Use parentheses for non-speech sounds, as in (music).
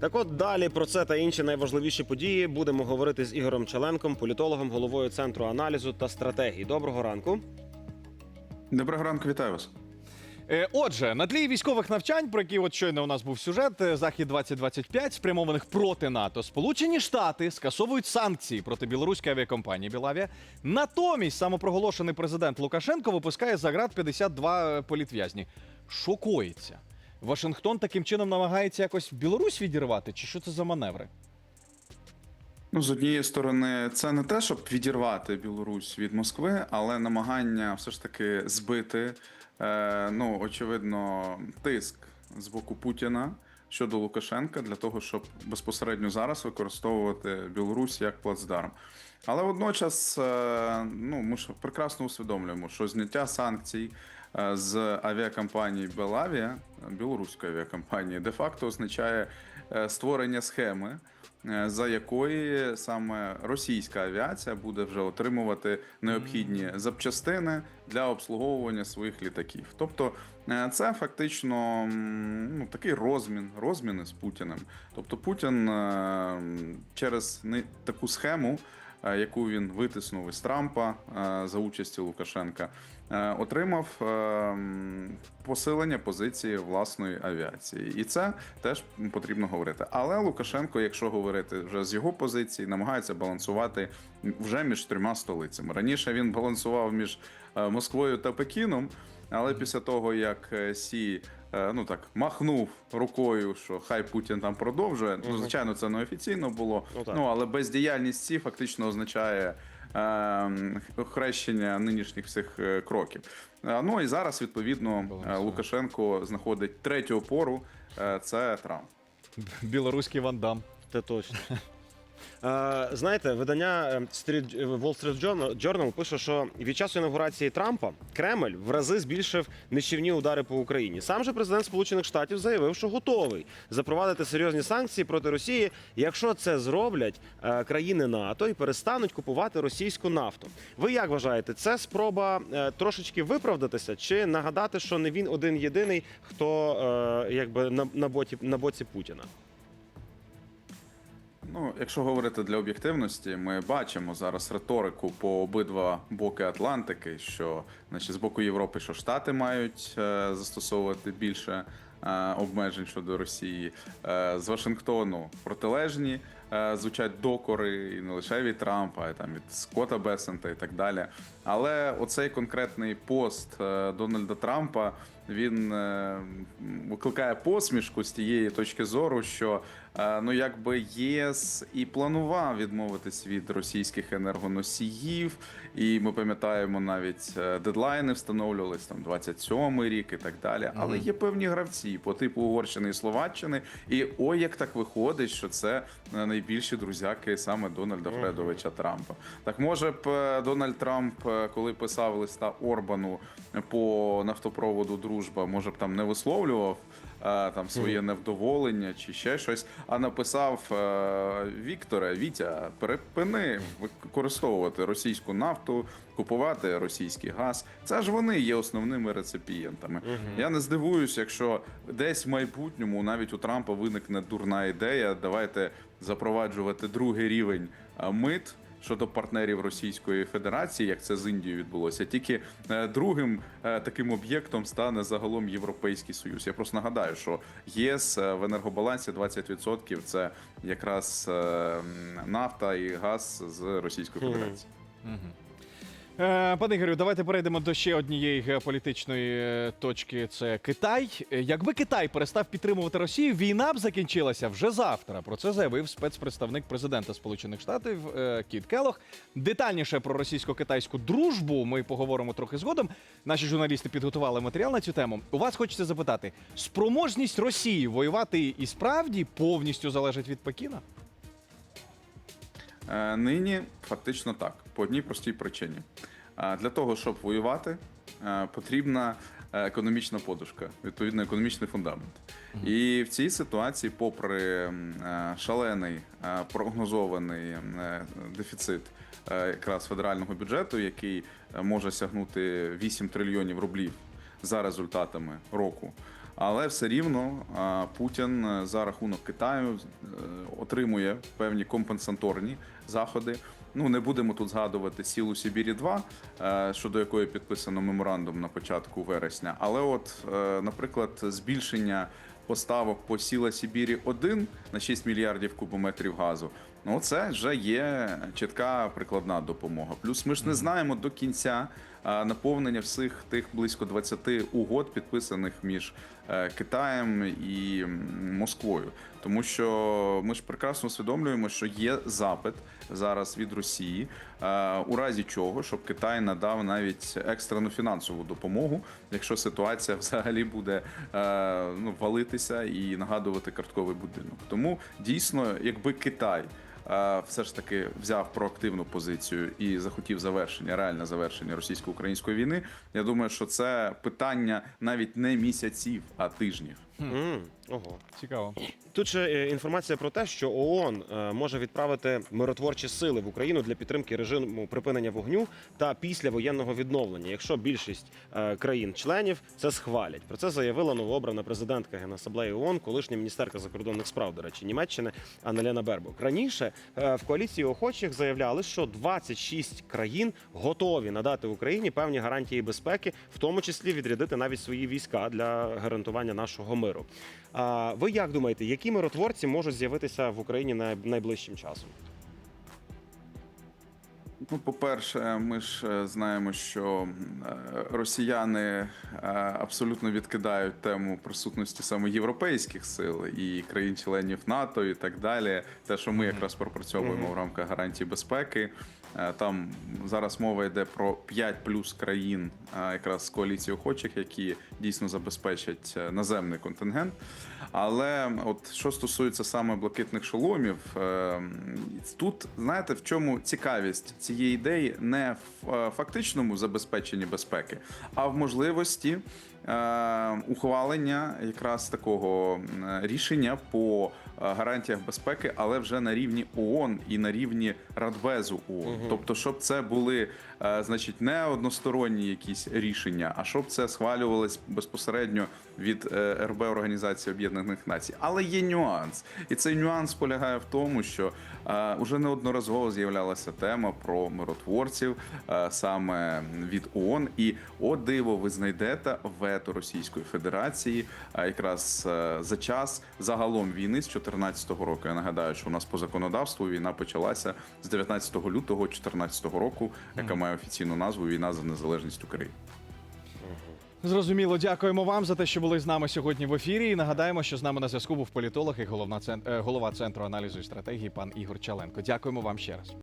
Так от далі про це та інші найважливіші події будемо говорити з Ігорем Челенком, політологом, головою центру аналізу та стратегії. Доброго ранку. Доброго ранку, вітаю вас. Е, Отже, на тлі військових навчань, про які от щойно у нас був сюжет, е, Захід 2025 спрямованих проти НАТО, Сполучені Штати скасовують санкції проти білоруської авіакомпанії Білавія. Натомість самопроголошений президент Лукашенко випускає за град 52 політв'язні. Що коїться? Вашингтон таким чином намагається якось Білорусь відірвати, чи що це за маневри? Ну, з однієї сторони, це не те, щоб відірвати Білорусь від Москви, але намагання все ж таки збити, е, ну, очевидно, тиск з боку Путіна щодо Лукашенка для того, щоб безпосередньо зараз використовувати Білорусь як плацдарм. Але водночас, е, ну, ми ж прекрасно усвідомлюємо, що зняття санкцій з авіакомпанії Белавія, білоруської авіакомпанії, де-факто означає е, створення схеми. е, За якої саме російська авіація буде вже отримувати необхідні запчастини для обслуговування своїх літаків. Тобто е, це фактично ну, такий розмін, розміни з Путіним. Тобто Путін е, через таку схему, е, яку він витиснув із Трампа е, за участі Лукашенка, е, отримав е, посилення позиції власної авіації, і це теж потрібно говорити. Але Лукашенко, якщо говорити вже з його позиції, намагається балансувати вже між трьома столицями. Раніше він балансував між е, Москвою та Пекіном. Але після того, як е, Сі е, ну так махнув рукою, що хай Путін там продовжує. Ну, звичайно, це не офіційно було. Ну. Ну але бездіяльність Сі фактично означає е, хрещення нинішніх всіх е, кроків. Ну і зараз відповідно Лукашенко знаходить третю опору. Це Трамп. Білоруський вандам. Це точно. Е, знаєте, видання е, Street, е, Wall Street Journal, пише, що від часу інаугурації Трампа Кремль в рази збільшив нищівні удари по Україні. Сам же президент Сполучених Штатів заявив, що готовий запровадити серйозні санкції проти Росії, якщо це зроблять е, країни НАТО і перестануть купувати російську нафту. Ви як вважаєте, це спроба трошечки виправдатися чи нагадати, що не він один єдиний, хто якби на, на боці на боці Путіна? Ну, якщо говорити для об'єктивності, ми бачимо зараз риторику по обидва боки Атлантики, що значить, з боку Європи, що Штати мають е, застосовувати більше е, обмежень щодо Росії. Е, з Вашингтону протилежні звучать докори і не лише від Трампа, а там від Скотта Бесента і так далі. Але оцей конкретний пост Дональда Трампа він е, викликає посмішку з тієї точки зору, що е, ну якби ЄС і планував відмовитись від російських енергоносіїв, і ми пам'ятаємо навіть е, дедлайни встановлювались там 27-й рік і так далі. Але є певні гравці по типу Угорщини і Словаччини. І ой, як так виходить, що це найбільші друзяки саме Дональда Фредовича Трампа. Так може б Дональд Трамп, коли писав листа Орбану по нафтопроводу Дружба, може б там не висловлював е, там своє невдоволення чи ще щось, а написав е, Вікторе, Вітя, перепини використовувати російську нафту, купувати російський газ. Це ж вони є основними реципієнтами. Я не здивуюсь, якщо десь в майбутньому навіть у Трампа виникне дурна ідея. Давайте запроваджувати другий рівень мит. Щодо партнерів Російської Федерації, як це з Індією відбулося, тільки е, другим е, таким об'єктом стане загалом Європейський Союз. Я просто нагадаю, що ЄС е, в енергобалансі 20% це якраз нафта і газ з Російської Федерації. Е, Пане Ігорю, давайте перейдемо до ще однієї геополітичної е, точки. Це Китай. Е, Якби Китай перестав підтримувати Росію, війна б закінчилася вже завтра. Про це заявив спецпредставник президента Сполучених Штатів Кіт Келох. Детальніше про російсько-китайську дружбу ми поговоримо трохи згодом. Наші журналісти підготували матеріал на цю тему. У вас хочеться запитати: спроможність Росії воювати і справді повністю залежить від Пекіна? Нині фактично так, по одній простій причині. Для того, щоб воювати, е, потрібна е, економічна подушка, відповідно, економічний фундамент. І в цій ситуації, попри е, шалений прогнозований дефіцит якраз федерального бюджету, який може сягнути 8 трильйонів рублів за результатами року. Але все рівно Путін за рахунок Китаю отримує певні компенсаторні заходи. Ну не будемо тут згадувати сілу Сибірі 2 е, щодо якої підписано меморандум на початку вересня. Але, от, е, наприклад, збільшення поставок по сіла Сибірі 1 на 6 мільярдів кубометрів газу. Ну, це вже є чітка прикладна допомога. Плюс ми ж не знаємо до кінця наповнення всіх тих близько 20 угод, підписаних між е, Китаєм і Москвою. Тому що ми ж прекрасно усвідомлюємо, що є запит зараз від Росії, е, у разі чого, щоб Китай надав навіть екстрену фінансову допомогу, якщо ситуація (laughs) взагалі буде е, ну, валитися і нагадувати картковий будинок. Тому дійсно, якби Китай все ж таки взяв проактивну позицію і захотів завершення, реальне завершення російсько-української війни, я думаю, що це питання навіть не місяців, а тижнів. М, Ого. Цікаво. Тут ще е, інформація про те, що ООН е, може відправити миротворчі сили в Україну для підтримки режиму припинення вогню та післявоєнного відновлення, якщо більшість е, країн-членів це схвалять. Про це заявила новообрана президентка Генасаблеї ООН, колишня міністерка закордонних справ, до речі, Німеччини Аннелена Бербок. Раніше в коаліції охочих заявляли, що 26 країн готові надати Україні певні гарантії безпеки, в тому числі відрядити навіть свої війська для гарантування нашого миру. А ви як думаєте, які миротворці можуть з'явитися в Україні найближчим часом? Ну, по-перше, ми ж е, знаємо, що е, росіяни е, абсолютно відкидають тему присутності саме європейських сил і країн-членів НАТО і так далі. Те, що ми якраз пропрацьовуємо в рамках гарантії безпеки. Е, Там зараз мова йде про 5 плюс країн, е, якраз коаліції охочих, які дійсно забезпечать е, наземний контингент. Але от що стосується саме блакитних шоломів, тут знаєте в чому цікавість цієї ідеї не в фактичному забезпеченні безпеки, а в можливості ухвалення якраз такого рішення по гарантіях безпеки, але вже на рівні ООН і на рівні Радбезу ООН. Тобто, щоб це були е, значить не односторонні якісь рішення, а щоб це схвалювалось безпосередньо від е, РБ Організації Об'єднаних Націй. Але є нюанс, і цей нюанс полягає в тому, що е, уже неодноразово з'являлася тема про миротворців е, саме від ООН. І о диво, ви знайдете вето Російської Федерації е, якраз е, за час загалом війни з 2014 року. Я нагадаю, що у нас по законодавству війна почалася з 19 лютого 2014 року, яка має офіційну назву Війна за незалежність України. Зрозуміло, дякуємо вам за те, що були з нами сьогодні в ефірі. І нагадаємо, що з нами на зв'язку був політолог і головна цен- е, голова центру аналізу і стратегії пан Ігор Чаленко. Дякуємо вам ще раз.